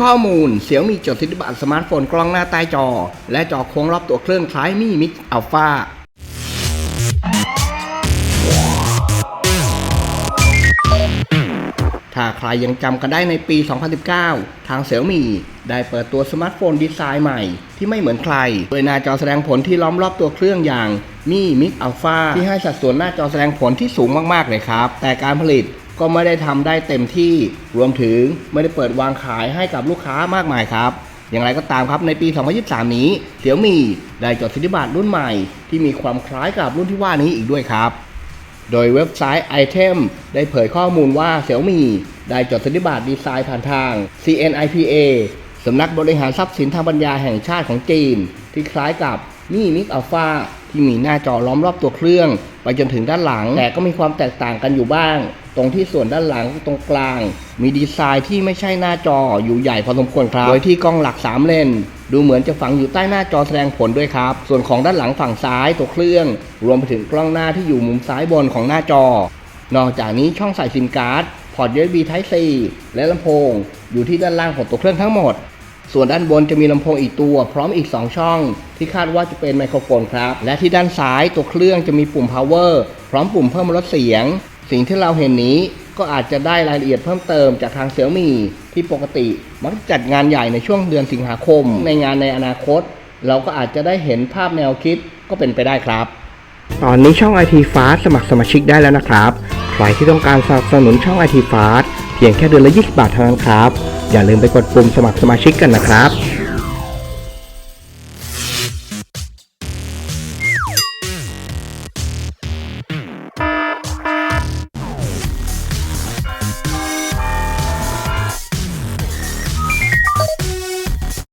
ข้อมูลเสี่ยวมีจดสิทธิบัตรสมาร์ทโฟนกล้องหน้าใต้จอ และจอโค้งรอบตัวเครื่องคล้ายมี่มิกอัลฟาถ้าใครยังจำกันได้ในปี 2019 ทางเสี่ยวมีได้เปิดตัวสมาร์ทโฟนดีไซน์ใหม่ ที่ไม่เหมือนใคร โดยหน้าจอแสดงผลที่ล้อมรอบตัวเครื่องอย่างมี่มิกอัลฟาที่ให้สัดส่วนหน้าจอแสดงผลที่สูงมากๆเลยครับ แต่การผลิต ก็ไม่ได้ทำได้เต็มที่รวมถึงไม่ได้เปิดวางขายให้กับลูกค้ามากมายครับ อย่างไรก็ตามครับในปี 2023 นี้เสี่ยวมีได้จดสิทธิบัตรรุ่นใหม่ ที่มีความคล้ายกับรุ่นที่ว่านี้อีกด้วยครับ โดยเว็บไซต์ Item ได้เผยข้อมูลว่าเสี่ยวมีได้จดสิทธิบัตรดีไซน์ผ่านทาง CNIPA สำนักบริหารทรัพย์สินทางปัญญาแห่งชาติของจีน ที่คล้ายกับมี่มิกอัลฟาที่มีหน้าจอล้อมรอบตัวเครื่อง ไปจนถึงด้านหลัง แต่ก็มีความแตกต่างกันอยู่บ้าง ตรงที่ส่วนด้านหลังตรงกลาง มีดีไซน์ที่ไม่ใช่หน้าจออยู่ใหญ่พอสมควรครับ โดยที่กล้องหลัก 3 เลน ดูเหมือนจะฝังอยู่ใต้หน้าจอแสดงผลด้วยครับ ส่วนของด้านหลังฝั่งซ้ายตัวเครื่อง รวมไปถึงกล้องหน้าที่อยู่มุมซ้ายบนของหน้าจอ นอกจากนี้ช่องใส่ซิมการ์ดพอร์ต USB Type C และลำโพง อยู่ที่ด้านล่างของตัวเครื่องทั้งหมด ส่วนด้านบนจะมีลำโพงอีกตัว พร้อมอีก 2 ช่อง ที่คาดว่าจะเป็นไมโครโฟนครับ และที่ด้านซ้ายตัวเครื่องจะมีปุ่ม power พร้อมปุ่มเพิ่มลดเสียง สิ่งที่เราเห็นนี้ก็อาจจะได้รายละเอียดเพิ่มเติมจากทางเสี่ยมี่ที่ปกติมักจะจัดงานใหญ่ในช่วงเดือนสิงหาคม ในงานในอนาคต เราก็อาจจะได้เห็นภาพแนวคิดก็เป็นไปได้ครับ ตอนนี้ช่อง IT Fast สมัครสมาชิกได้แล้วนะครับ ใครที่ต้องการสนับสนุนช่อง IT Fast เพียงแค่เดือนละ 20 บาทเท่านั้นครับ อย่าลืมไปกดปุ่มสมัครสมาชิกกันนะครับ